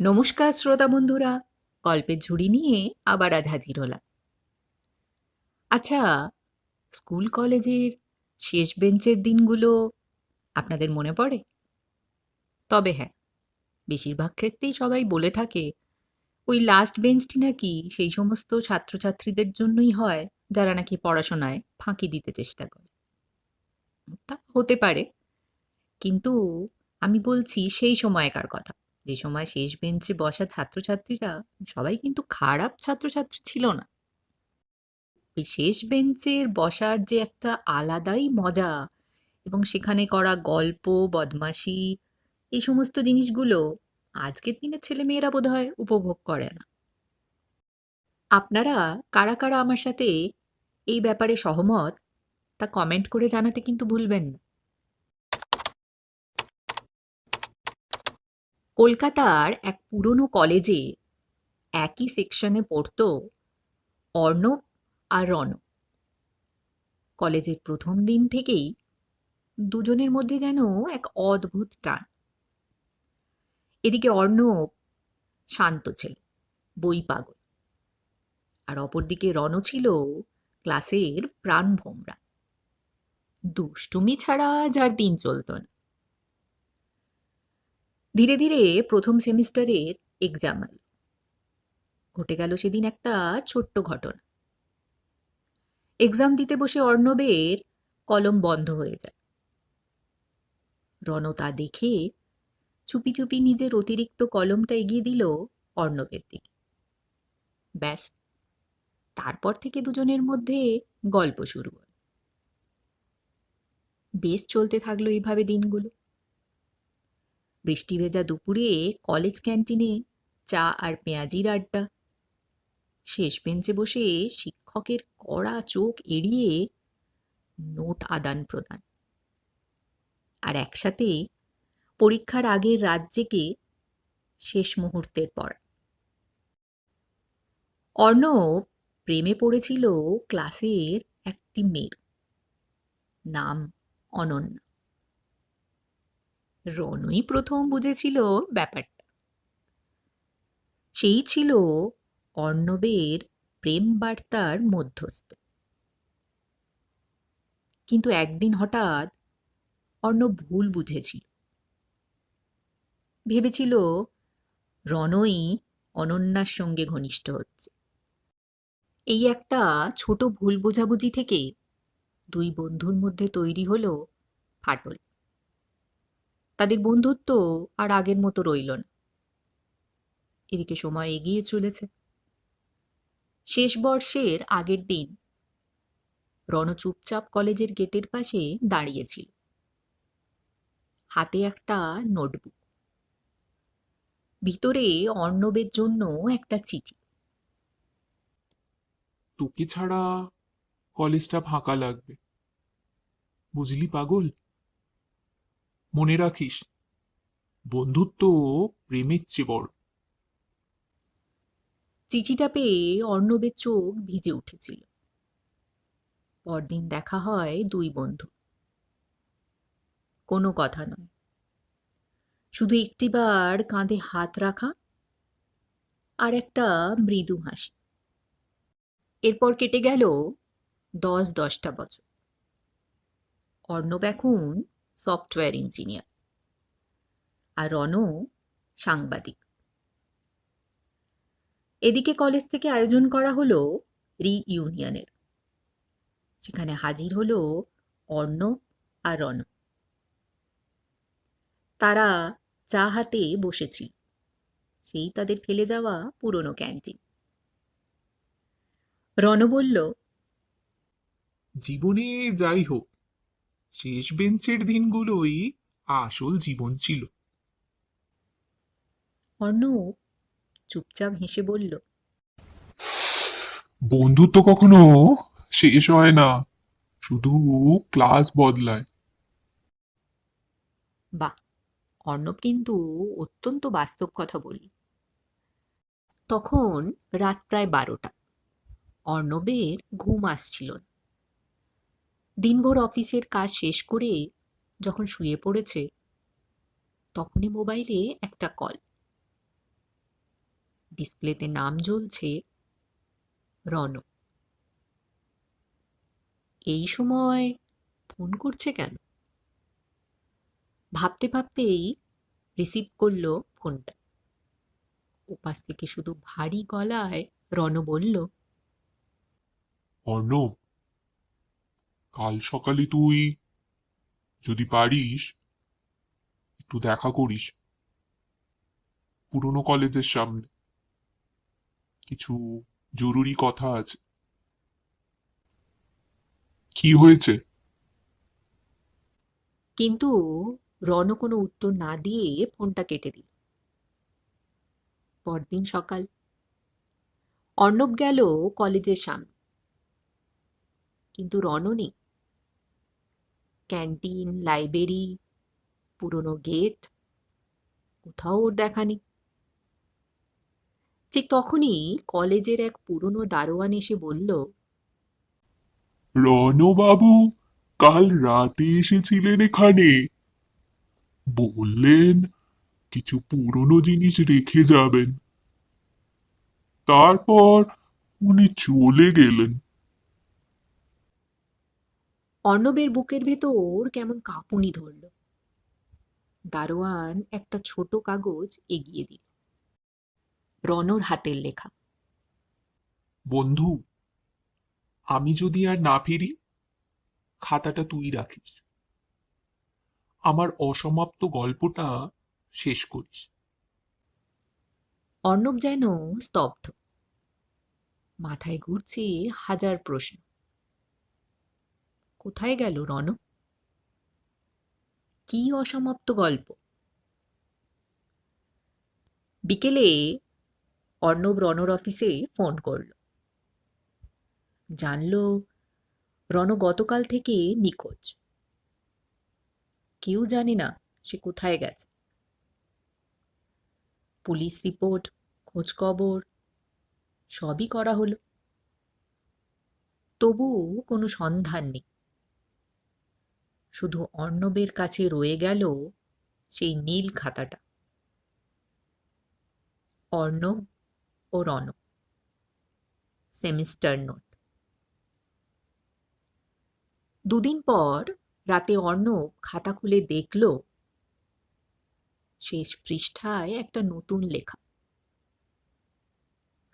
নমস্কার শ্রোতা বন্ধুরা, গল্পের ঝুড়ি নিয়ে আবার আজ হাজির হলাম। আচ্ছা স্কুল কলেজের শেষ বেঞ্চের দিনগুলো আপনাদের মনে পড়ে? তবে হ্যাঁ বেশিরভাগ ক্ষেত্রেই সবাই বলে থাকে, ওই লাস্ট বেঞ্চটি নাকি সেই সমস্ত ছাত্রছাত্রীদের জন্যই হয়, যারা নাকি পড়াশোনায় ফাঁকি দিতে চেষ্টা করে। তা হতে পারে, কিন্তু আমি বলছি সেই সময়কার কথা। যে সময় শেষ বেঞ্চে বসা ছাত্রছাত্রীরা, সবাই কিন্তু খারাপ ছাত্রছাত্রী ছিল না। ওই শেষ বেঞ্চের বসার যে একটা আলাদাই মজা এবং সেখানে করা গল্প, বদমাশি, এই সমস্ত জিনিসগুলো আজকের দিনের ছেলেমেয়েরা বোধহয় উপভোগ করে না। আপনারা কারা কারা আমার সাথে এই ব্যাপারে সহমত, তা কমেন্ট করে জানাতে কিন্তু ভুলবেন না। কলকাতার এক পুরনো কলেজে একই সেকশনে পড়তো অর্ণব আর রণ কলেজের প্রথম দিন থেকেই দুজনের মধ্যে যেন এক অদ্ভুত টান। এদিকে অর্ণব শান্ত ছেলে, বই পাগল। আর অপরদিকে রণ ছিল ক্লাসের প্রাণ ভোমরা। দুষ্টুমি ছাড়া যার দিন চলত না। ধীরে ধীরে প্রথম সেমিস্টারের এক্সাম এল ঘটে গেল সেদিন একটা ছোট্ট ঘটনা। এক্সাম দিতে বসে অর্ণবের কলম বন্ধ হয়ে যায়। রণ তা দেখে চুপি চুপি নিজের অতিরিক্ত কলমটা এগিয়ে দিল অর্ণবের দিকে। ব্যাস, তারপর থেকে দুজনের মধ্যে গল্প শুরু হল। বেশ চলতে থাকল এইভাবে দিনগুলো। বৃষ্টি ভেজা দুপুরে কলেজ ক্যান্টিনে চা আর পেঁয়াজির আড্ডা। শেষ বেঞ্চে বসে শিক্ষকের কড়া চোখ এড়িয়ে নোট আদান প্রদান। আর একসাথে পরীক্ষার আগের রাত জেগে শেষ মুহূর্তের পর। অর্ণব প্রেমে পড়েছিল ক্লাসের একটি মেয়ের। নাম অনন্যা। রনই প্রথম বুঝেছিল ব্যাপারটা। সেই ছিল অর্ণবের প্রেম বার্তার মধ্যস্থ। কিন্তু একদিন হঠাৎ অর্ণব ভুল বুঝেছিল। ভেবেছিল রনই অনন্যার সঙ্গে ঘনিষ্ঠ হচ্ছে। এই একটা ছোট ভুল বোঝাবুঝি থেকে দুই বন্ধুর মধ্যে তৈরি হলো ফাটল। তাদের বন্ধুত্ব আর আগের মতো রইল না। এদিকে সময় এগিয়ে চলেছে। শেষ বর্ষের আগের দিন। রণ চুপচাপ কলেজের গেটের পাশে দাঁড়িয়েছিল। হাতে একটা নোটবুক। ভিতরে অর্ণবের জন্য একটা চিঠি। তোকে ছাড়া কলেজটা ফাঁকা লাগবে। বুঝলি পাগল? মনে রাখিস, বন্ধুত্ব প্রেমের চেয়ে বড় চিঠিটা পেয়ে অর্ণবের চোখ ভিজে উঠেছিল। পরদিন দেখা হয় দুই বন্ধু। কোনো কথা নয়। শুধু একটিবার কাঁধে হাত রাখা আর একটা মৃদু হাসি। এরপর কেটে গেল দশ দশটা বছর। অর্ণব এখন সফটওয়্যার ইঞ্জিনিয়ার। আর রণ সাংবাদিক। এদিকে কলেজ থেকে আয়োজন করা হলো রিইউনিয়নের, সেখানে হাজির হলো অর্ণব আর রণ তারা চা হাতে বসেছি, সেই তাদের ফেলে যাওয়া পুরনো ক্যান্টিন। রণ বলল, জীবনে যাই হোক শেষ বেঞ্চের দিনগুলোই আসল জীবন ছিল। অর্ণব চুপচাপ হেসে বলল বন্ধুত্ব কখনো শেষ হয় না শুধু ক্লাস বদলায়। বাহ অর্ণব কিন্তু অত্যন্ত বাস্তব কথা বলল। তখন রাত প্রায় বারোটা। অর্ণবের ঘুম আসছিল না। দিনভর অফিসের কাজ শেষ করে যখন শুয়ে পড়েছে, তখনই মোবাইলে একটা কল। ডিসপ্লেতে নাম জ্বলছে রণ এই সময় ফোন করছে কেন? ভাবতে ভাবতেই রিসিভ করল ফোনটা। ওপাশ থেকে শুধু ভারী গলায় রণ বলল কাল সকালে তুই যদি পারিস, একটু দেখা করিস পুরনো কলেজের সামনে। কিছু জরুরি কথা আছে। কি হয়েছে? কিন্তু রণ কোনো উত্তর না দিয়ে ফোনটা কেটে দিল। পরদিন সকাল। অর্ণব গেল কলেজের সামনে। কিন্তু রণ নেই। ক্যান্টিন, লাইব্রেরি, পুরনো গেট, কোথাও ওর দেখা নেই। ঠিক তখনই কলেজের এক পুরনো দারোয়ান এসে বলল রণবাবু কাল রাতে এসেছিলেন এখানে। বললেন, কিছু পুরনো জিনিস রেখে যাবেন। তারপর উনি চলে গেলেন। অর্ণবের বুকের ভেতর কেমন কাঁপুনি ধরল। দারোয়ান একটা ছোট কাগজ এগিয়ে দিল। রনর হাতের লেখা। বন্ধু আমি যদি আর না ফিরি খাতাটা তুই রাখিস। আমার অসমাপ্ত গল্পটা শেষ করিস। অর্ণব যেন স্তব্ধ। মাথায় ঘুরছে হাজার প্রশ্ন। কোথায় গেল রণ কি অসমাপ্ত গল্প? বিকেলে অর্ণব রণর অফিসে ফোন করল। জানল রণ গতকাল থেকে নিখোঁজ। কেউ জানে না সে কোথায় গেছে। পুলিশ রিপোর্ট খোঁজখবর সবই করা হলো। তবুও কোনো সন্ধান নেই। শুধু অর্ণবের কাছে রয়ে গেল সেই নীল খাতাটা। অর্ণব ও রণ সেমিস্টার নোট। দুদিন পর রাতে অর্ণব খাতা খুলে দেখল, শেষ পৃষ্ঠায় একটা নতুন লেখা।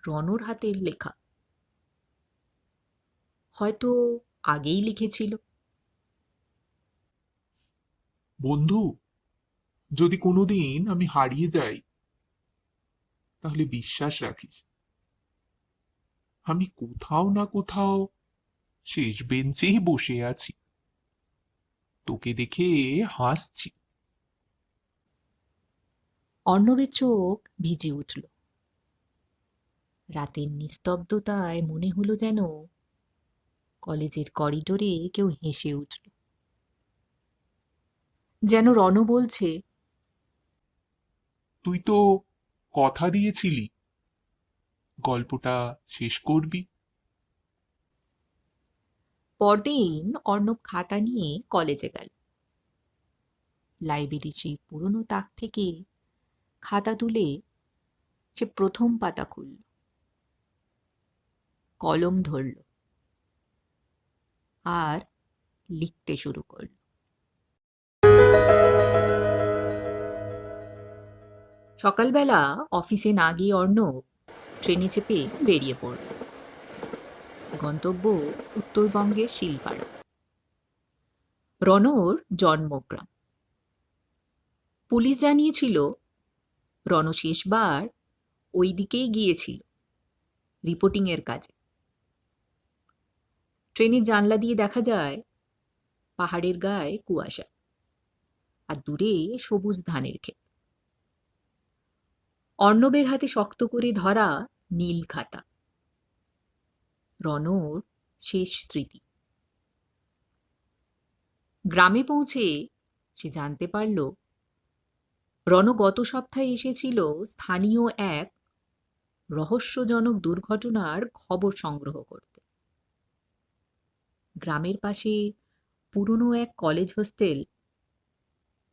রণর হাতের লেখা। হয়তো আগেই লিখেছিল। বন্ধু, যদি কোনোদিন আমি হারিয়ে যাই, তাহলে বিশ্বাস রাখিস, আমি কোথাও না কোথাও শেষ বেঞ্চেই বসে আছি। তোকে দেখে হাসছি। অর্ণবের চোখ ভিজে উঠল। রাতের নিস্তব্ধতায় মনে হলো যেন কলেজের করিডোরে কেউ হেসে উঠল। যেন রণ বলছে তুই তো কথা দিয়েছিলি। গল্পটা শেষ করবি? পরদিন অর্ণব খাতা নিয়ে কলেজে গেল। লাইব্রেরির সেই পুরনো তাক থেকে খাতা তুলে সে প্রথম পাতা খুলল। কলম ধরল আর লিখতে শুরু করল। সকালবেলা অফিসে না গিয়ে অর্ণব ট্রেনে চেপে বেরিয়ে পড়ল। গন্তব্য উত্তরবঙ্গের শিলপাড়া। রণর জন্মগ্রাম। পুলিশ জানিয়েছিল, রণ শেষবার ওই দিকেই গিয়েছিল রিপোর্টিংয়ের কাজে। ট্রেনের জানলা দিয়ে দেখা যায়, পাহাড়ের গায়ে কুয়াশা। আর দূরে সবুজ ধানের ক্ষেত। অর্ণবের হাতে শক্ত করে ধরা নীল খাতা। রণর শেষ স্মৃতি। গ্রামে পৌঁছে সে জানতে পারল, রণ গত সপ্তাহে এসেছিল স্থানীয় এক রহস্যজনক দুর্ঘটনার খবর সংগ্রহ করতে। গ্রামের পাশে পুরনো এক কলেজ হোস্টেল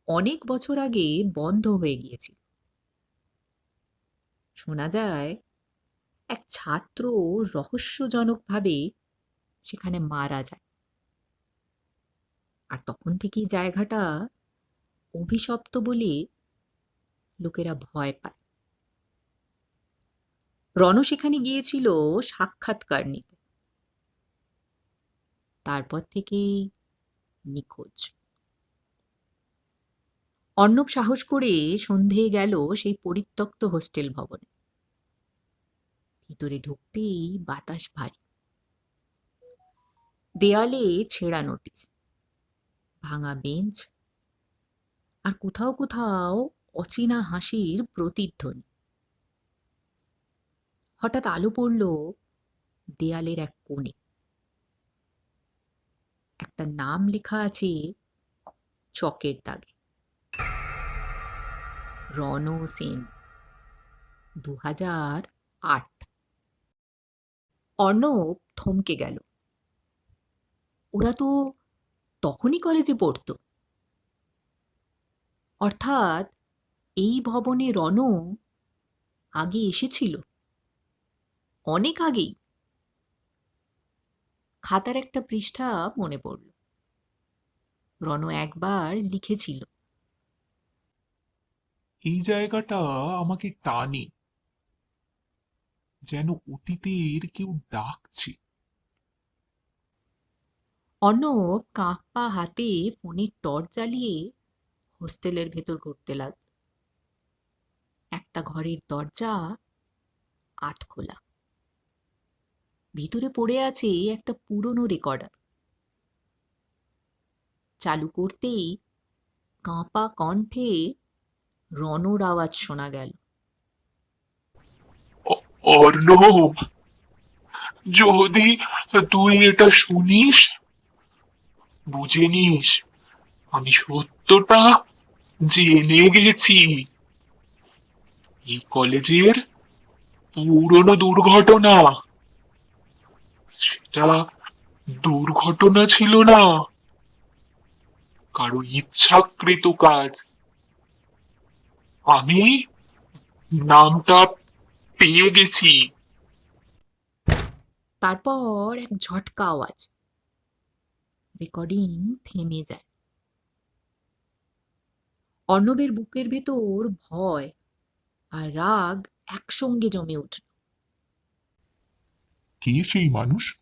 অনেক বছর আগে বন্ধ হয়ে গিয়েছিল। শোনা যায়, এক ছাত্র রহস্যজনকভাবে সেখানে মারা যায়। আর তখন থেকেই জায়গাটা অভিশপ্ত বলে লোকেরা ভয় পায়। রণ সেখানে গিয়েছিল সাক্ষাৎকার নিতে। তারপর থেকেই নিখোঁজ। অর্ণব সাহস করে সন্ধে গেল সেই পরিত্যক্ত হোস্টেল ভবনে। ভিতরে ঢুকতেই বাতাস ভারী। দেয়ালে ছেঁড়া নোটিশ, ভাঙা বেঞ্চ আর কোথাও কোথাও অচেনা হাসির প্রতিধ্বনি। হঠাৎ আলো পড়ল দেয়ালের এক কোণে। একটা নাম লেখা আছে, চকের দাগে। রণ সেন দু হাজার আট। অর্ণব থমকে গেল। ওরা তো তখনই কলেজে পড়তো। অর্থাৎ এই ভবনে রণ আগে এসেছিল। অনেক আগেই। খাতার একটা পৃষ্ঠা মনে পড়ল। রণ একবার লিখেছিল। এই জায়গাটা আমাকে টানে। যেন অতীতের কেউ ডাকছে। অর্ণব কাঁপা হাতে ফোনের টর্চ জ্বালিয়ে হোস্টেলের ভেতর ঘুরতে লাগল। একটা ঘরের দরজা আটখোলা ভিতরে পড়ে আছে একটা পুরনো রেকর্ডার চালু করতেই কাঁপা কণ্ঠে রণর আওয়াজ শোনা গেল। যদি তুই এটা শুনিস, বুঝে নিস, আমি সত্যটা জেনে গেছি। এই কলেজের পুরনো দুর্ঘটনা। সেটা দুর্ঘটনা ছিল না। কারও ইচ্ছাকৃত কাজ। আমি নামটা পেয়ে গেছি। তারপর এক ঝটকা আওয়াজ। রেকর্ডিং থেমে যায়। অর্ণবের বুকের ভেতর ভয় আর রাগ একসঙ্গে জমে উঠল। কে সেই মানুষ?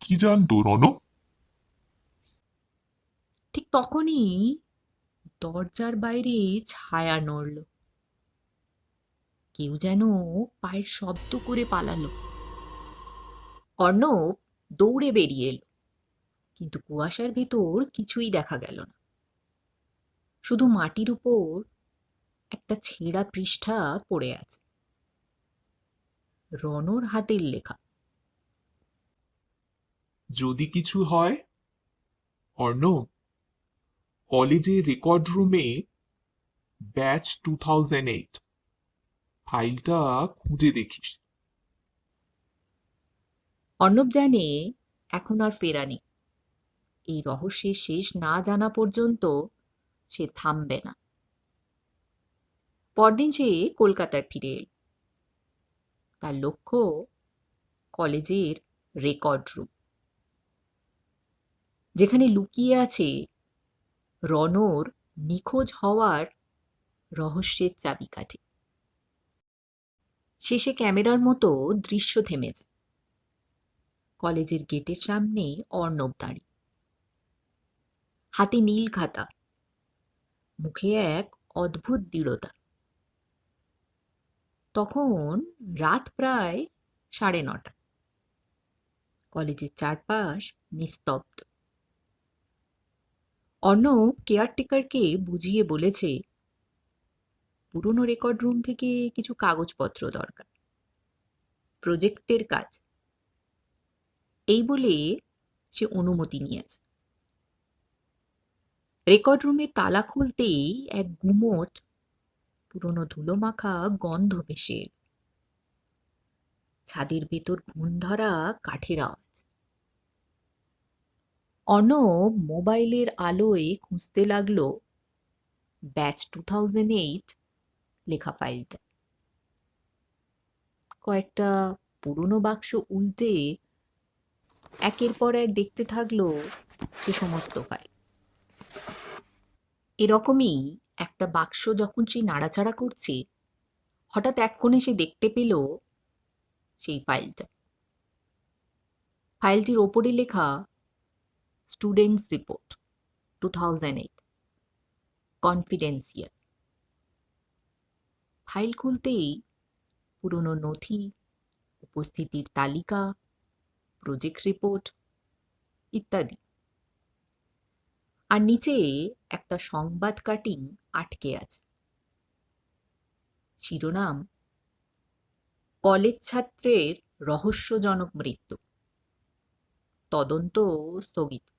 কি জানতো রণ ঠিক তখনই দরজার বাইরে ছায়া নড়ল। কেউ যেন পায়ের শব্দ করে পালালো। অর্ণব দৌড়ে বেরিয়ে এলো, কিন্তু কুয়াশার ভেতর কিছুই দেখা গেল না। শুধু মাটির উপর একটা ছেঁড়া পৃষ্ঠা পড়ে আছে। রনর হাতের লেখা। যদি কিছু হয়, অর্ণব? কলেজের রেকর্ড রুমে ব্যাচ টু থাউজেন্ড এইট ফাইলটা খুঁজে দেখিস। অর্ণব জানে এখন আর ফেরা নেই। এই রহস্যের শেষ না জানা পর্যন্ত সে থামবে না। পরদিন সে কলকাতায় ফিরে এল। তার লক্ষ্য কলেজের রেকর্ড রুম যেখানে লুকিয়ে আছে রনর নিখোঁজ হওয়ার রহস্যের চাবিকাঠি। শেষে ক্যামেরার মতো দৃশ্য থেমে যায়। কলেজের গেটের সামনে অর্ণব দাঁড়িয়ে। হাতে নীল খাতা। মুখে এক অদ্ভুত দৃঢ়তা। তখন রাত প্রায় সাড়ে নটা। কলেজের চারপাশ নিস্তব্ধ। অর্ণব কেয়ারটেকারকে বুঝিয়ে বলেছে, পুরনো রেকর্ড রুম থেকে কিছু কাগজপত্র দরকার। প্রজেক্টের কাজ। এই বলে সে অনুমতি নিয়েছে। রেকর্ড রুমের তালা খুলতেই এক গুমোট পুরনো ধুলোমাখা গন্ধ ভেসে ছাদের ভেতর ঘুণ ধরা কাঠের আওয়াজ। অর্ণব মোবাইলের আলোয় খুঁজতে লাগল ব্যাচ টু থাউজেন্ড এইট লেখা ফাইলটা। কয়েকটা পুরনো বাক্স উল্টে একের পর এক দেখতে থাকল সে সমস্ত ফাইল। এরকমই একটা বাক্স যখন সে নাড়াচাড়া করছে, হঠাৎ এক কোণে সে দেখতে পেল সেই ফাইলটা। ফাইলটির ওপরে লেখা students report two thousand eight confidential file খুলতেই পুরনো নথি, উপস্থিতির তালিকা প্রজেক্ট রিপোর্ট ইত্যাদি। আর নিচে একটা সংবাদ কাটিং আটকে আছে। শিরোনাম, কলেজ ছাত্রের রহস্যজনক মৃত্যু। তদন্ত স্থগিত।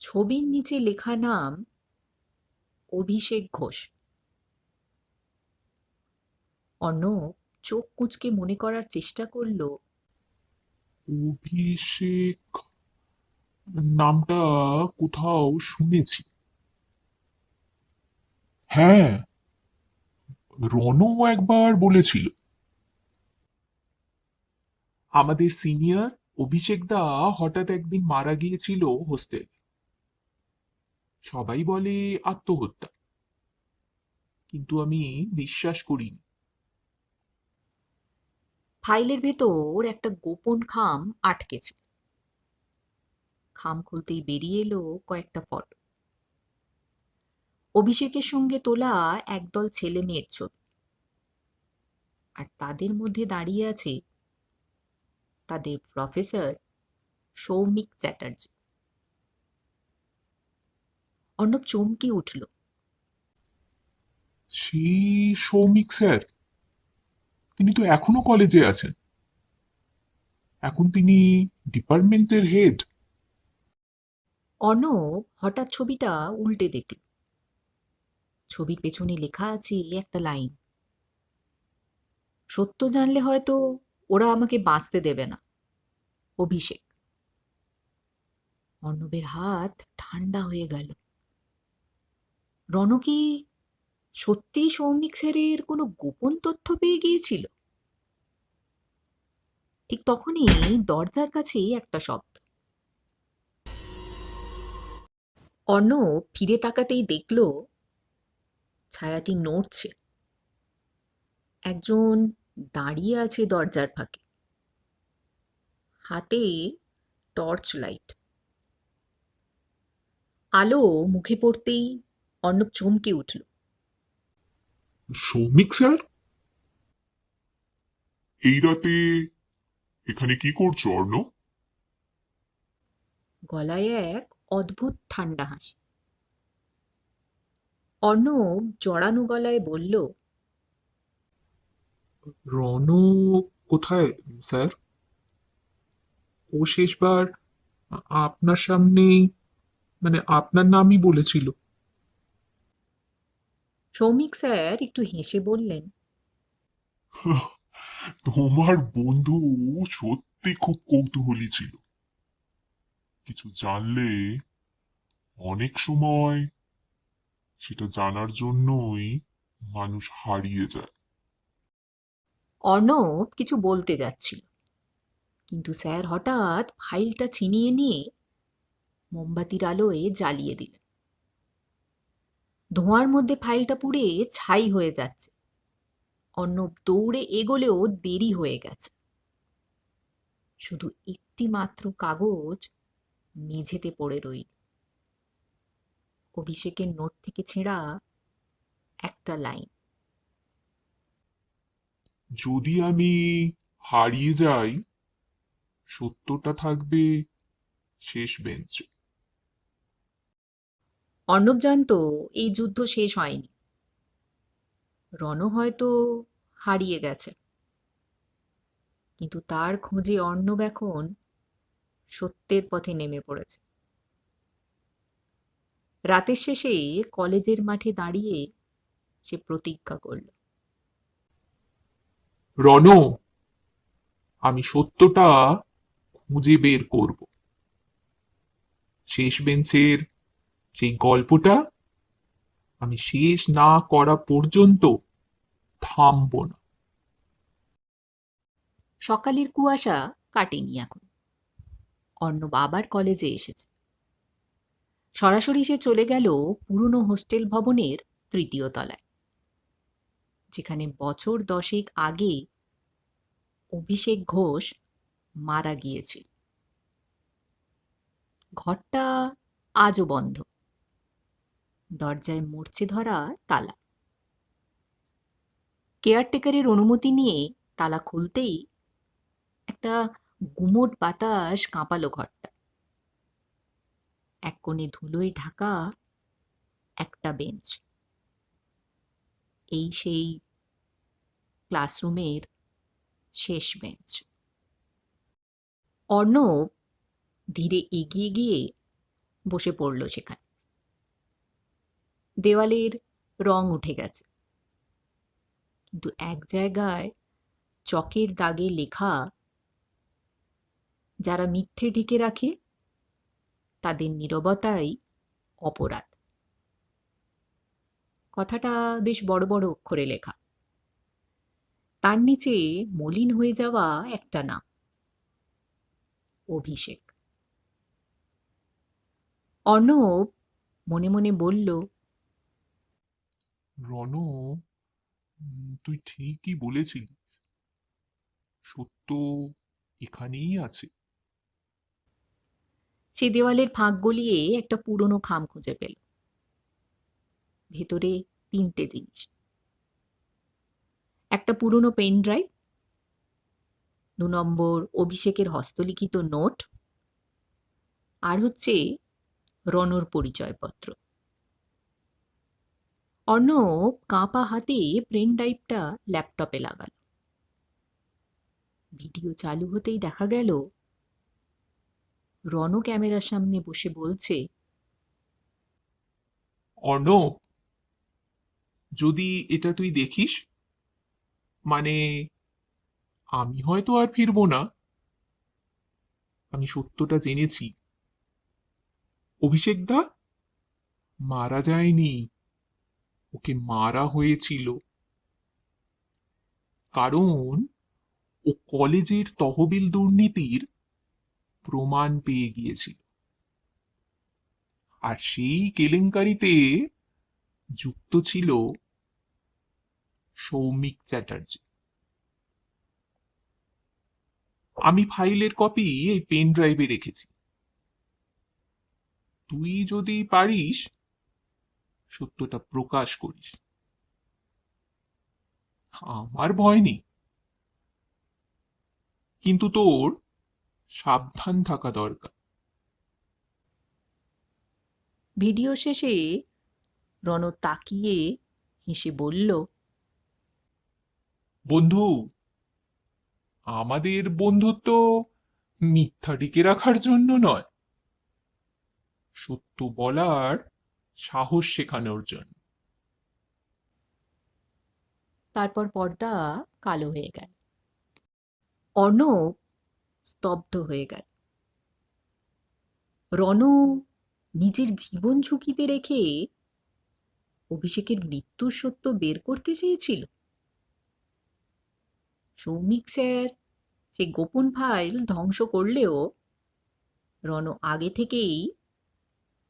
ছবির নিচে লেখা নাম অভিষেক ঘোষ। অর্ণব চোখ কুঁচকে মনে করার চেষ্টা করল, অভিষেক, নামটা কোথাও শুনেছি। হ্যাঁ রনও একবার বলেছিল। আমাদের সিনিয়র অভিষেক দা হঠাৎ একদিন মারা গিয়েছিল হোস্টেল। সবাই বলে আত্মহত্যা। কিন্তু আমি বিশ্বাস করিনি। ফাইলের ভেতর একটা গোপন খাম আটকে ছিল খাম খুলতেই বেরিয়ে এলো কয়েকটা ফটো। অভিষেকের সঙ্গে তোলা একদল ছেলে মেয়ের ছবি। আর তাদের মধ্যে দাঁড়িয়ে আছে তাদের প্রফেসর সৌমিক চ্যাটার্জি। অর্ণব চমকে উঠল। সেই সৌমিক স্যার তিনি তো এখনও কলেজে আছেন। এখন তিনি ডিপার্টমেন্টের হেড। অর্ণব হঠাৎ ছবিটা উল্টে দেখল। ছবির পেছনে লেখা আছে একটা লাইন। সত্য জানলে হয়তো ওরা আমাকে বাঁচতে দেবে না। অভিষেক। অর্ণবের হাত ঠান্ডা হয়ে গেল। রণ কি সত্যি সৌমিক স্যারের কোনো গোপন তথ্য পেয়ে গিয়েছিল? ঠিক তখনই দরজার কাছেই একটা শব্দ। অর্ণব ফিরে তাকাতেই দেখল, ছায়াটি নড়ছে। একজন দাঁড়িয়ে আছে দরজার ফাঁকে। হাতে টর্চ লাইট আলো মুখে পড়তেই অর্ণব চমকে উঠল। সৌমিক স্যার? এই রাতে এখানে কি করছ অর্ণ গলায় এক অদ্ভুত ঠান্ডা হাসি। অর্ণব জড়ানো গলায় বলল রণ কোথায় স্যার? ও শেষবার আপনার সামনেই মানে আপনার নামই বলেছিল। সৌমিক স্যার একটু হেসে বললেন তোমার বন্ধু সত্যি খুব কৌতূহলী ছিল। কিছু জানলে অনেক সময় সেটা জানার জন্যই মানুষ হারিয়ে যায়। অর্ণব কিছু বলতে যাচ্ছিল কিন্তু স্যার হঠাৎ ফাইলটা ছিনিয়ে নিয়ে মোমবাতির আলোয় জ্বালিয়ে দিলেন। ধোঁয়ার মধ্যে ফাইলটা পুড়ে ছাই হয়ে যাচ্ছে। অর্ণব দৌড়ে এগোলেও দেরি হয়ে গেছে। শুধু একটি মাত্র কাগজ মেঝেতে পড়ে রইল। অভিষেকের নোট থেকে ছেঁড়া একটা লাইন। যদি আমি হারিয়ে যাই, সত্যটা থাকবে শেষ বেঞ্চে। অর্ণব জানতো এই যুদ্ধ শেষ হয়নি। রণ হয়তো হারিয়ে গেছে। কিন্তু তার খোঁজে অর্ণব এখন সত্যের পথে নেমে পড়েছে। রাতের শেষে কলেজের মাঠে দাঁড়িয়ে সে প্রতিজ্ঞা করল। রণ, আমি সত্যটা খুঁজে বের করব। শেষ বেঞ্চের সেই গল্পটা আমি শেষ না করা পর্যন্ত থামব না। সকালের কুয়াশা কাটেনি এখন। অর্ণব আবার কলেজে এসেছে। সরাসরি সে চলে গেল পুরনো হোস্টেল ভবনের তৃতীয় তলায়, যেখানে বছর দশেক আগে অভিষেক ঘোষ মারা গিয়েছিল। ঘরটা আজও বন্ধ। দরজায় মরচে ধরা তালা। কেয়ারটেকারের অনুমতি নিয়ে তালা খুলতেই একটা গুমোট বাতাস কাঁপালো ঘরটা। এক কোণে ধুলোয় ঢাকা একটা বেঞ্চ। এই সেই ক্লাসরুমের শেষ বেঞ্চ। অর্ণব ধীরে এগিয়ে গিয়ে বসে পড়ল সেখানে। দেওয়ালের রং উঠে গেছে। কিন্তু এক জায়গায় চকের দাগে লেখা, যারা মিথ্যে ঢেকে রাখে, তাদের নীরবতাই অপরাধ। কথাটা বেশ বড় বড় অক্ষরে লেখা। তার নিচে মলিন হয়ে যাওয়া একটা নাম, অভিষেক। অর্ণব মনে মনে বলল রণ তুই ঠিকই বলেছিলি। সত্য এখানেই আছে। সে দেওয়ালের ফাঁক গলিয়ে একটা পুরনো খাম খুঁজে পেল। ভেতরে তিনটে জিনিস। একটা পুরনো পেন ড্রাইভ, দু নম্বর অভিষেকের হস্তলিখিত নোট, আর হচ্ছে রনর পরিচয়পত্র। অর্ণব কাঁপা হাতে ড্রাইভটা ল্যাপটপে লাগাল। ভিডিও চালু হতেই দেখা গেল রণ ক্যামেরার সামনে বসে বলছে, অর্ণব, যদি এটা তুই দেখিস মানে আমি হয়তো আর ফিরবো না। আমি সত্যটা জেনেছি। অভিষেক দা, মারা যায়নি। ওকে মারা হয়েছিল। কারণ ও কলেজের তহবিল দুর্নীতির প্রমাণ পেয়ে গিয়েছিল। আর সেই কেলেঙ্কারিতে যুক্ত ছিল সৌমিক চ্যাটার্জি। আমি ফাইলের কপি এই পেন ড্রাইভে রেখেছি। তুই যদি পারিস সত্যটা প্রকাশ করিস আমার ভয় নেই। কিন্তু তোর সাবধান থাকা দরকার। ভিডিও শেষে রণ তাকিয়ে হেসে বলল বন্ধু আমাদের বন্ধুত্ব মিথ্যা টিকে রাখার জন্য নয়। সত্য বলার সাহস শেখানোর জন্য। তারপর পর্দা কালো হয়ে গেল। অর্ণব স্তব্ধ হয়ে গেল। রণ নিজের জীবন ঝুঁকিতে রেখে অভিষেকের মৃত্যুর সত্য বের করতে চেয়েছিল। সৌমিক স্যার সে গোপন ফাইল ধ্বংস করলেও রণ আগে থেকেই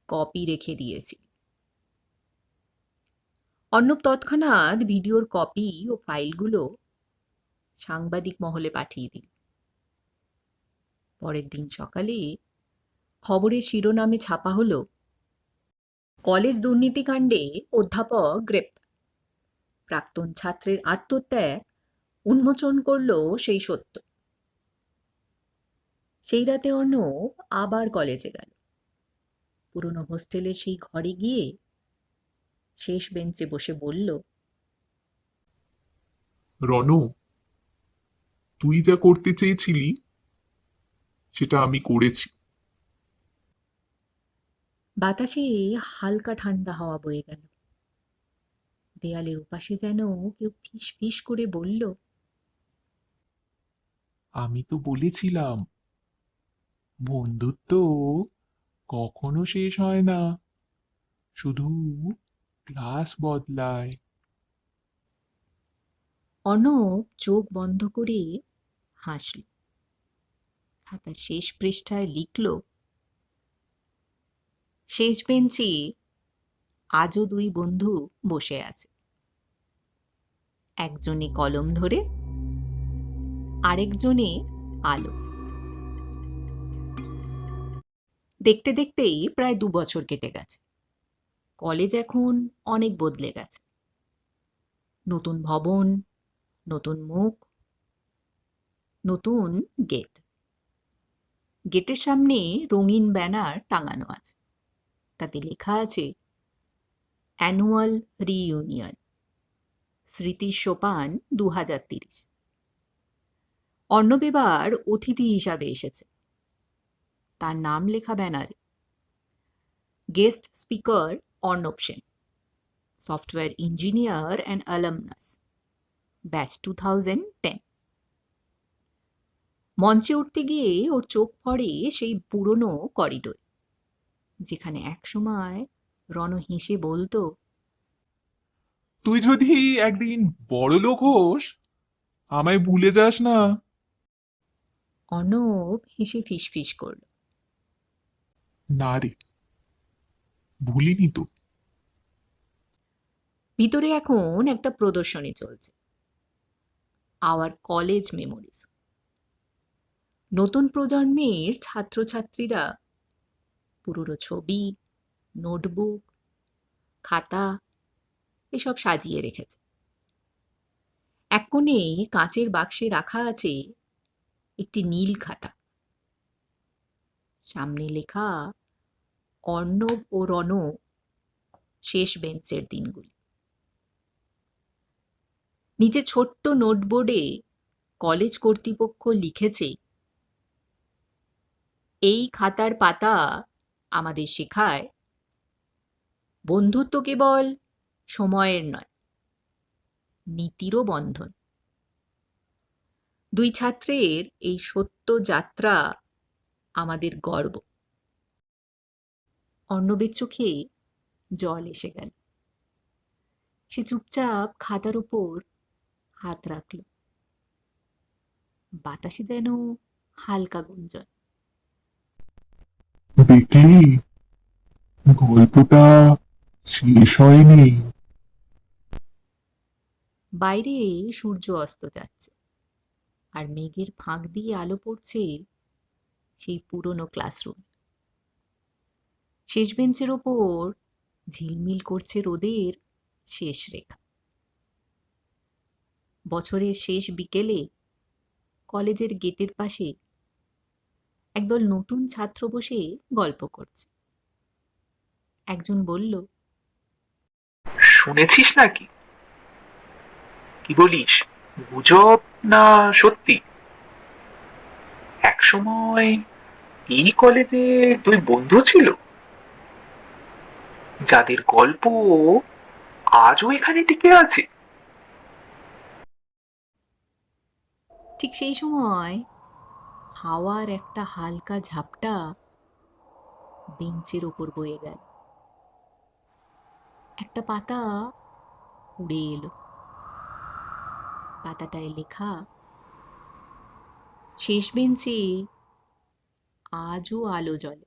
কপি রেখে দিয়েছিল। অর্ণব তৎক্ষণাৎ ভিডিওর কপি ও ফাইলগুলো সাংবাদিক মহলে পাঠিয়ে দিল। পরের দিন সকালে খবরের শিরোনামে ছাপা হলো, কলেজ দুর্নীতিকাণ্ডে অধ্যাপক গ্রেপ্তার। প্রাক্তন ছাত্রের আত্মত্যাগ উন্মোচন করল সেই সত্য। সেই রাতে অর্ণব আবার কলেজে গেল। পুরনো হোস্টেলের সেই ঘরে গিয়ে শেষ বেঞ্চে বসে বলল রণ তুই যা করতে চেয়েছিলি সেটা আমি করেছি। বাতাসে হালকা ঠান্ডা হাওয়া বয়ে গেল। দেয়ালের ওপাশে যেন কেউ ফিস ফিস করে বলল আমি তো বলেছিলাম বন্ধুত্ব কখনো শেষ হয় না। শুধু ক্লাস বদলায়। অর্ণব চোখ বন্ধ করে হাসল। খাতার শেষ পৃষ্ঠায় লিখল, শেষ বেঞ্চে আজও দুই বন্ধু বসে আছে। একজনে কলম ধরে, আরেকজনে আলো। দেখতে দেখতেই প্রায় দু বছর কেটে গেছে। কলেজ এখন অনেক বদলে গেছে। নতুন ভবন, নতুন মুখ, নতুন গেট। গেটের সামনে রঙিন ব্যানার টাঙানো আছে। তাতে লেখা আছে, অ্যানুয়াল রিইউনিয়ন স্মৃতি সোপান দু হাজার তিরিশ। অর্ণব এবার অতিথি হিসাবে এসেছে। তার নাম লেখা ব্যানারে। Guest speaker Arnab Sen software engineer and alumnus batch two thousand ten মঞ্চে উঠতে গিয়ে ওর চোখ পড়ে সেই পুরনো করিডোর যেখানে একসময় রণ হেসে বলতো তুই যদি একদিন বড় লোক হোস আমায় ভুলে যাস না। অর্ণব হেসে ফিসফিস করল। না রে ভুলিনি তো। ভিতরে এখন একটা প্রদর্শনী চলছে। আওয়ার কলেজ মেমোরিজ নতুন প্রজন্মের ছাত্রছাত্রীরা পুরনো ছবি, নোটবুক, খাতা এসব সাজিয়ে রেখেছে। এক কোণে কাঁচের বাক্সে রাখা আছে একটি নীল খাতা। সামনে লেখা অর্ণব ও রণ শেষ বেঞ্চের দিনগুলি। নিচে ছোট্ট নোটবোর্ডে কলেজ কর্তৃপক্ষ লিখেছে, এই খাতার পাতা আমাদের শেখায়। বন্ধুত্ব কেবল সময়ের নয়, নীতিরও বন্ধন। দুই ছাত্রের এই সত্য যাত্রা আমাদের গর্ব। অর্ণবের চোখে জল এসে গেল। সে চুপচাপ খাতার উপর হাত রাখল। বাতাসে যেন হালকা গুঞ্জন। দেখলি? গল্পটা শেষ হয়নি। বাইরে সূর্য অস্ত যাচ্ছে আর মেঘের ফাঁক দিয়ে আলো পড়ছে সেই পুরনো ক্লাসরুম। শেষ বেঞ্চের ওপর ঝিলমিল করছে রোদের শেষ রেখা। বছরের শেষ বিকেলে কলেজের গেটের পাশে একদল নতুন ছাত্র বসে গল্প করছে। একজন বলল, শুনেছিস নাকি? কি বলিস, গুজব না সত্যি? একসময় এই কলেজে দুই বন্ধু ছিল। যাদের গল্প আজও এখানে টিকে আছে। ঠিক সেই সময় হাওয়ার একটা হালকা ঝাপটা বেঞ্চের ওপর বয়ে গেল। একটা পাতা উড়ে এলো। পাতাটায় লেখা, শেষ বেঞ্চে আজও আলো জ্বলে।